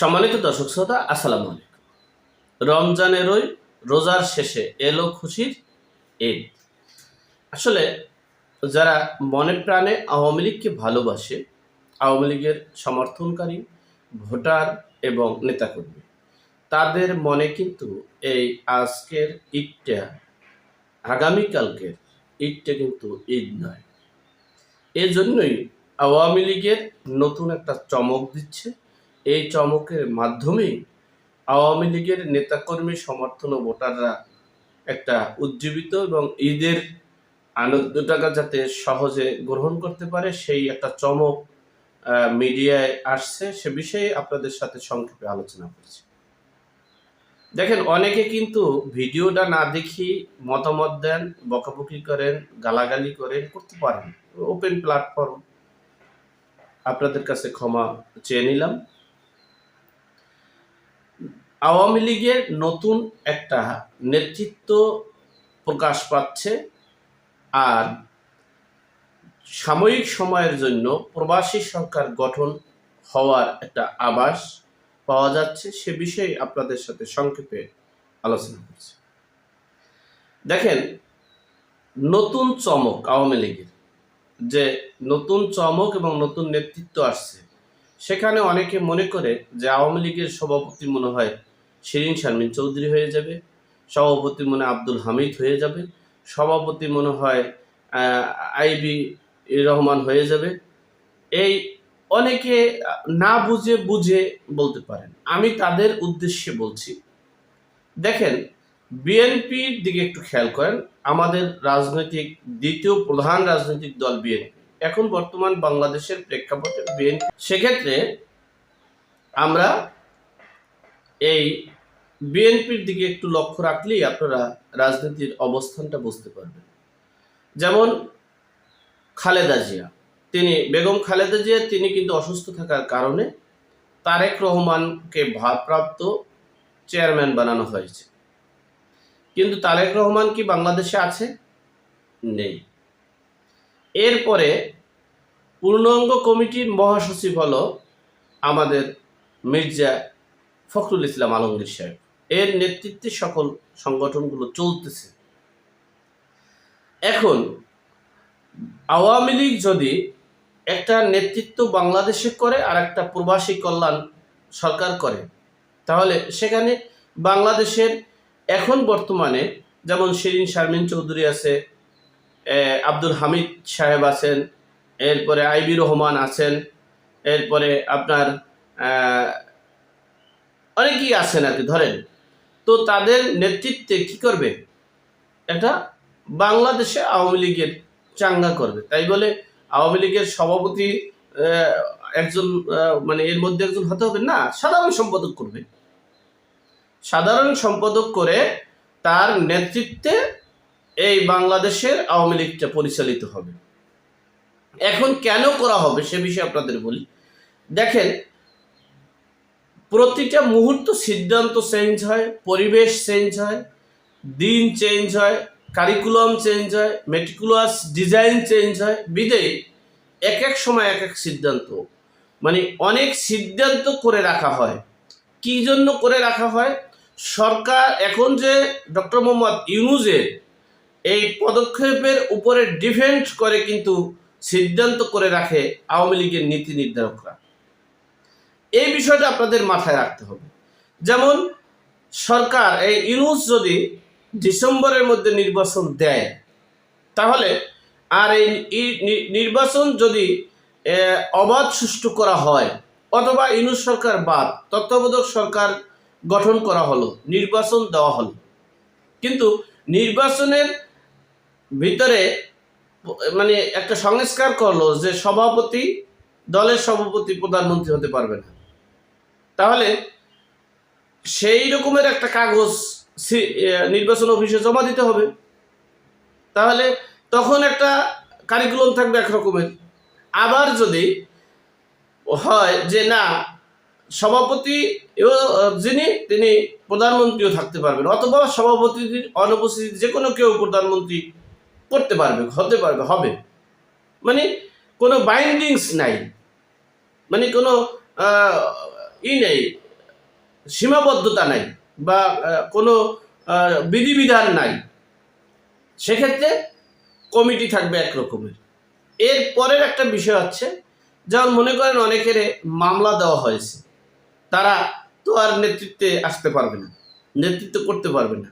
সম্মানিত দর্শক শ্রোতা, আসসালামু আলাইকুম। ওই রোজার শেষে এলো খুশির ঈদ। আসলে যারা মনে প্রাণে আওয়ামী লীগকে ভালোবাসে, আওয়ামী লীগের সমর্থনকারী, ভোটার এবং নেতাকর্মী, তাদের মনে কিন্তু এই আজকের ঈদটা, আগামীকালকের ঈদটা কিন্তু ঈদ নয়। এই জন্যই আওয়ামী লীগের নতুন একটা চমক দিচ্ছে। এই চমকের মাধ্যমেই আওয়ামী লীগের নেতাকর্মী সমর্থন ও ভোটাররা একটা উজ্জীবিত এবং ঈদের আনন্দটাকে যাতে সহজে গ্রহণ করতে পারে, সেই একটা চমক মিডিয়ায় আসছে। সে বিষয়ে আপনাদের সাথে সংক্ষেপে আলোচনা করছি। দেখেন, অনেকে কিন্তু ভিডিওটা না দেখি মতামত দেন, বকাবকি করেন, গালাগালি করেন, করতে পারেন। Open platform. আপনাদের কাছে ক্ষমা চেয়ে নিলাম। আওয়ামী লীগের নতুন একটা নেতৃত্ব প্রকাশ পাচ্ছে আর সাময়িক সময়ের জন্য প্রবাসী সরকার গঠন হওয়ার একটা আভাস পাওয়া যাচ্ছে। সে বিষয়ে আপনাদের সাথে সংক্ষেপে আলোচনা করছি। দেখেন, নতুন চমক আওয়ামী লীগের, যে নতুন চমক এবং নতুন নেতৃত্ব আসছে, সেখানে অনেকে মনে করে যে আওয়ামী লীগের সভাপতি মনে হয় শিরিন শারমিন চৌধুরী হয়ে যাবে। সভাপতি মনে আব্দুল হামিদ হয়ে যাবে। সভাপতি মনে হয় আইবি রহমান হয়ে যাবে। এই অনেকে না বুঝে বুঝে বলতে পারেন। আমি তাদের উদ্দেশ্যে বলছি, দেখেন, বিএনপির দিকে একটু খেয়াল করেন। আমাদের রাজনৈতিক, দ্বিতীয় প্রধান রাজনৈতিক দল বিএনপি। এখন বর্তমান বাংলাদেশের প্রেক্ষাপটে বিএনপি। সেক্ষেত্রে আমরা এই বিএনপির দিকে একটু লক্ষ্য রাখলেই আপনারা রাজনীতির অবস্থানটা বুঝতে পারবেন। যেমন খালেদা জিয়া, তিনি বেগম খালেদা জিয়া, তিনি কিন্তু অসুস্থ থাকার কারণে তারেক রহমানকে ভারপ্রাপ্ত চেয়ারম্যান বানানো হয়েছে। কিন্তু তারেক রহমান কি বাংলাদেশে আছে? নেই। এরপরে পূর্ণাঙ্গ কমিটির মহাসচিব হল আমাদের মির্জা ফখরুল ইসলাম আলমগীর সাহেব। এর নেতৃত্বে সকল সংগঠনগুলো চলতেছে। এখন, আওয়ামী লীগ যদি একটা নেতৃত্ব বাংলাদেশে করে আর একটা প্রবাসী কল্যাণ সরকার করে, তাহলে সেখানে বাংলাদেশের এখন বর্তমানে যেমন শিরিন শারমিন চৌধুরী আছে আব্দুল হামিদ সাহেব আছেন, এরপরে আইবি রহমান আছেন, এরপরে আপনার অনেকেই আছেন আর কি, ধরেন। তো তাদের নেতৃত্বে কি করবে? এটা বাংলাদেশে আওয়ামী লীগের চাঙ্গা করবে। তাই বলে আওয়ামী লীগের সভাপতি একজন মানে এর মধ্যে একজন হতে হবে না, সাধারণ সম্পাদক করবে। সাধারণ সম্পাদক করে তার নেতৃত্বে এই বাংলাদেশের আওয়ামী লীগটা পরিচালিত হবে। এখন কেন করা হবে সে বিষয়ে আপনাদের বলি। দেখেন প্রতিটা মুহূর্ত সিদ্ধান্ত চেঞ্জ হয়, পরিবেশ চেঞ্জ হয়, দিন চেঞ্জ হয় কারিকুলাম চেঞ্জ হয় মেটিকুলাস ডিজাইন চেঞ্জ হয়, বিদেয়। এক এক সময় এক এক সিদ্ধান্ত। মানে অনেক সিদ্ধান্ত করে রাখা হয়। কি জন্য করে রাখা হয়? সরকার এখন যে ডক্টর মোহাম্মদ ইউনুজের এই পদক্ষেপের উপরে ডিফেন্ড করে কিন্তু সিদ্ধান্ত করে রাখে আওয়ামী লীগের নীতি নির্ধারকরা। এই বিষয়টা আপনাদের মাথায় রাখতে হবে। যেমন সরকার, এই ইউনুস যদি ডিসেম্বরের মধ্যে নির্বাচন দেয়, তাহলে আর এই নির্বাচন যদি অবাধ সুষ্ঠু করা হয়, অথবা ইউনুস সরকার বাদ, তত্ত্বাবধায়ক সরকার গঠন করা হলো, নির্বাচন দেওয়া হলো। কিন্তু নির্বাচনের ভিতরে মানে একটা সংস্কার করল যে সভাপতি, দলের সভাপতি প্রধানমন্ত্রী হতে পারবে না। তাহলে সেই রকমের একটা কাগজ নির্বাচন অফিসে জমা দিতে হবে। তাহলে তখন একটা কারিকুলাম থাকবে এক রকমের আবার যদি হয় যে না, সভাপতি যিনি, তিনি প্রধানমন্ত্রীও থাকতে পারবেন অথবা সভাপতির অনুপস্থিত যে কোনো কেউ প্রধানমন্ত্রী করতে পারবে, হতে পারবে, হবে। মানে কোনো বাইন্ডিংস নাই। মানে কোনো ই নেই, সীমাবদ্ধতা নাই বা কোনো বিধিবিধান নাই। সেক্ষেত্রে কমিটি থাকবে এক রকমের এর পরের একটা বিষয় হচ্ছে, যেমন মনে করেন অনেকের মামলা দেওয়া হয়েছে, তারা তো আর নেতৃত্বে আসতে পারবে না, নেতৃত্ব করতে পারবে না,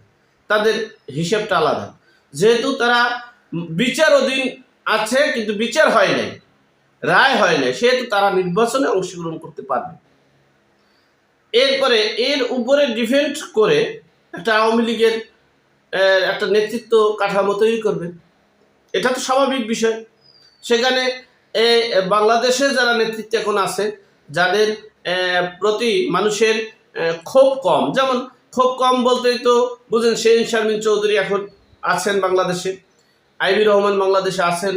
তাদের হিসেবটা আলাদা। যেহেতু তারা বিচার অধীন আছে, কিন্তু বিচার হয় নাই, রায় হয় নাই, সেহেতু তারা নির্বাচনে অংশগ্রহণ করতে পারবে এরপরে এর উপরে ডিফেন্ড করে একটা আওয়ামী লীগের একটা নেতৃত্ব কাঠামো তৈরি করবে। এটা তো স্বাভাবিক বিষয়। সেখানে বাংলাদেশে যারা নেতৃত্ব এখন আছে, যাদের প্রতি মানুষের ক্ষোভ কম। যেমন, ক্ষোভ কম বলতেই তো বুঝেন শেন শারমিন চৌধুরী এখন আছেন বাংলাদেশে আইবি রহমান বাংলাদেশে আছেন।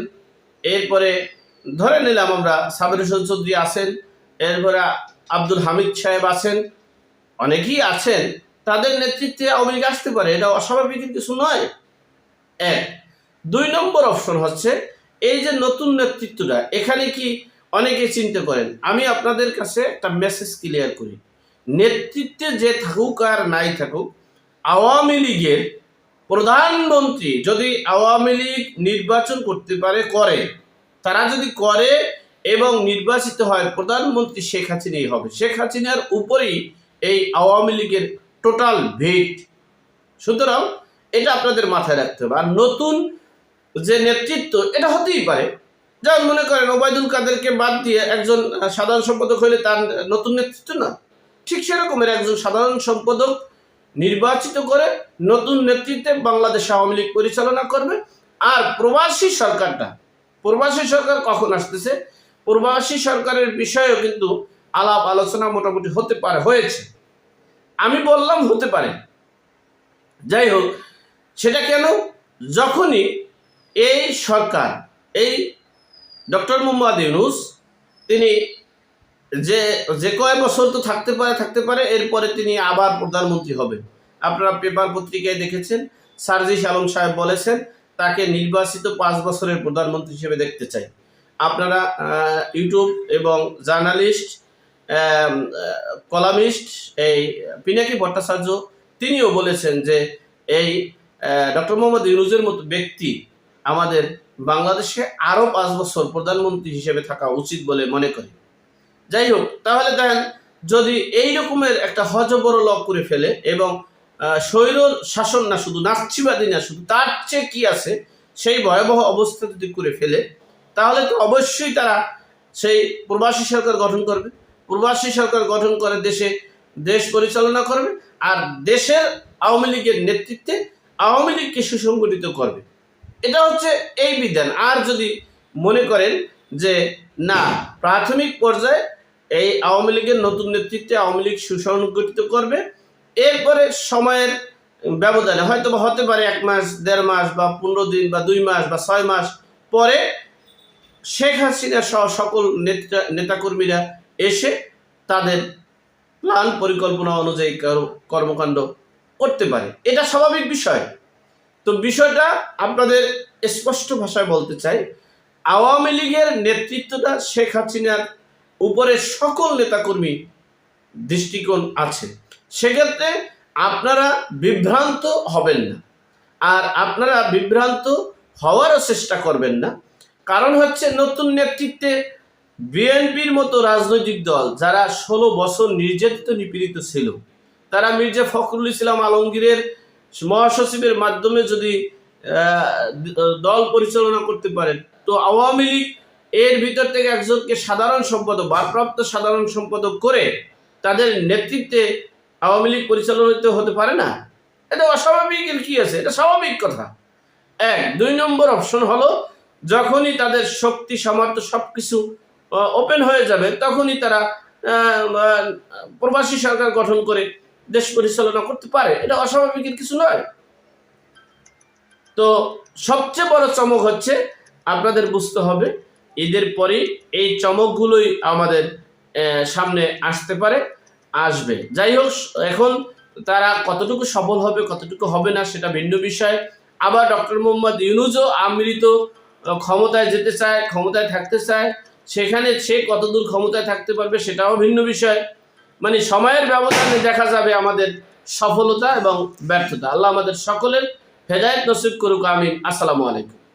এরপরে ধরে নিলাম আমরা সাবির হোসেন চৌধুরী আছেন। এরপরে আব্দুল হামিদ সাহেব আছেন, অনেকেই আছেন, তাদের নেতৃত্বে আওয়ামী লীগ আসতে পারে, এটা অস্বাভাবিক কিছু নয়। এক, দুই নম্বর অপশন হচ্ছে, এই যে নতুন নেতৃত্বটা, এখানে কি অনেকে চিন্তা করেন? আমি আপনাদের কাছে একটা মেসেজ ক্লিয়ার করি। নেতৃত্বে যে থাকুক আর নাই থাকুক, আওয়ামী লীগের প্রধানমন্ত্রী যদি আওয়ামী লীগ নির্বাচন করতে পারে, করে। তারা যদি করে এবং নির্বাচিত হয় প্রধানমন্ত্রী শেখ হাসিনাই হবে। শেখ হাসিনার উপরেই এই আওয়ামী লীগের টোটাল ভিট। সুতরাং এটা আপনাদের মাথায় রাখতে হবে। আর নতুন যে নেতৃত্ব, এটা হতেই পারে। যেমন মনে করেন ওবায়দুল কাদেরকে বাদ দিয়ে একজন সাধারণ সম্পাদক হলে তার নতুন নেতৃত্ব না। ঠিক সেরকমের একজন সাধারণ সম্পাদক নির্বাচিত করে নতুন নেতৃত্বে বাংলাদেশ আওয়ামী লীগ পরিচালনা করবে। আর প্রবাসী সরকারটা, প্রবাসী সরকার কখন আসতেছে? প্রবাসী সরকারের বিষয়েও কিন্তু আলাপ আলোচনা মোটামুটি হতে পারে, হয়েছে। আমি বললাম হতে পারে। যাই হোক, সেটা কেন? যখনই এই সরকার, এই ডক্টর মোহাম্মদ ইউনুস, তিনি যে যে কয় বছর তো থাকতে পারে থাকতে পারে, এরপরে তিনি আবার প্রধানমন্ত্রী হবেন। আপনারা পেপার পত্রিকায় দেখেছেন, সার্জিস আলম সাহেব বলেছেন, তাকে নির্বাচিত পাঁচ বছরের প্রধানমন্ত্রী হিসেবে দেখতে চাই। আপনারা ইউটিউব এবং জার্নালিস্ট কলামিস্ট, এই পিনাকি ভট্টাচার্য, তিনিও বলেছেন যে এই ডক্টর মোহাম্মদ ইউনুজের মতো ব্যক্তি আমাদের বাংলাদেশে আরও পাঁচ বছর প্রধানমন্ত্রী হিসেবে থাকা উচিত বলে মনে করি। যাই হোক, তাহলে দেখেন, যদি এই রকমের একটা হজবড় লক করে ফেলে এবং স্বৈর শাসন না, শুধু নাচিবাদী না, শুধু তার চেয়ে কি আছে, সেই ভয়াবহ অবস্থা যদি করে ফেলে তাহলে তো অবশ্যই তারা সেই প্রবাসী সরকার গঠন করবে। প্রবাসী সরকার গঠন করে দেশে দেশ পরিচালনা করবে আর দেশের আওয়ামী লীগের নেতৃত্বে আওয়ামী লীগকে সুসংগঠিত করবে। এটা হচ্ছে এই বিধান। আর যদি মনে করেন যে না, প্রাথমিক পর্যায়ে এই আওয়ামী লীগের নতুন নেতৃত্বে আওয়ামী লীগ সুসংগঠিত করবে, এরপরে সময়ের ব্যবধানে হয়তো হতে পারে এক মাস, দেড় মাস বা পনেরো দিন বা দুই মাস বা ছয় মাস পরে শেখ হাসিনা সহ সকল নেতা নেতাকর্মীরা এসে তাদের প্ল্যান পরিকল্পনা অনুযায়ী কর- কর্মকাণ্ড করতে পারে। এটা স্বাভাবিক বিষয়। তো বিষয়টা আপনাদের স্পষ্ট ভাষায় বলতে চাই, আওয়ামী লীগের নেতৃত্বটা শেখ হাসিনার উপরে সকল নেতাকর্মী দৃষ্টিকোণ আছে। সেক্ষেত্রে আপনারা বিভ্রান্ত হবেন না। আর আপনারা বিভ্রান্ত হওয়ারও চেষ্টা করবেন না। কারণ হচ্ছে নতুন নেতৃত্বে বিএনপির মতো রাজনৈতিক দল যারা ষোলো বছর নির্যাতিত, নিপীড়িত ছিল, তারা মির্জা ফখরুল ইসলাম আলমগীরের মহাসচিবের মাধ্যমে যদি দল পরিচালনা করতে পারেন, তো আওয়ামী লীগ এর ভিতর থেকে একজনকে সাধারণ সম্পাদক, ভারপ্রাপ্ত সাধারণ সম্পাদক করে তাদের নেতৃত্বে আওয়ামী লীগ পরিচালিত হতে পারে না? এটা অস্বাভাবিক কি আছে? এটা স্বাভাবিক কথা। এক, দুই নম্বর অপশন হলো যখনই তাদের শক্তি, সামর্থ্য সব কিছু ওপেন হয়ে যাবে, তখনই তারা প্রবাসী সরকার গঠন করে দেশ পরিচালনা করতে পারে। এটা অস্বাভাবিকের কিছু নয়। তো সবচেয়ে বড় চমক হচ্ছে, আপনাদের বুঝতে হবে, ঈদের পরেই এই চমকগুলোই আমাদের সামনে আসতে পারে, আসবে। যাই হোক, এখন তারা কতটুকু সফল হবে, কতটুকু হবে না, সেটা ভিন্ন বিষয়। আবার ডক্টর মোহাম্মদ ইউনুজও আমৃত ক্ষমতায় যেতে চায়, ক্ষমতায় থাকতে চায়, সেখানে সে কতদূর ক্ষমতায় থাকতে পারবে সেটাও ভিন্ন বিষয়। মানে সময়ের ব্যবধানে দেখা যাবে আমাদের সফলতা এবং ব্যর্থতা। আল্লাহ আমাদের সকলের হেদায়ত নসিব করুক, আমিন। আসসালামু আলাইকুম।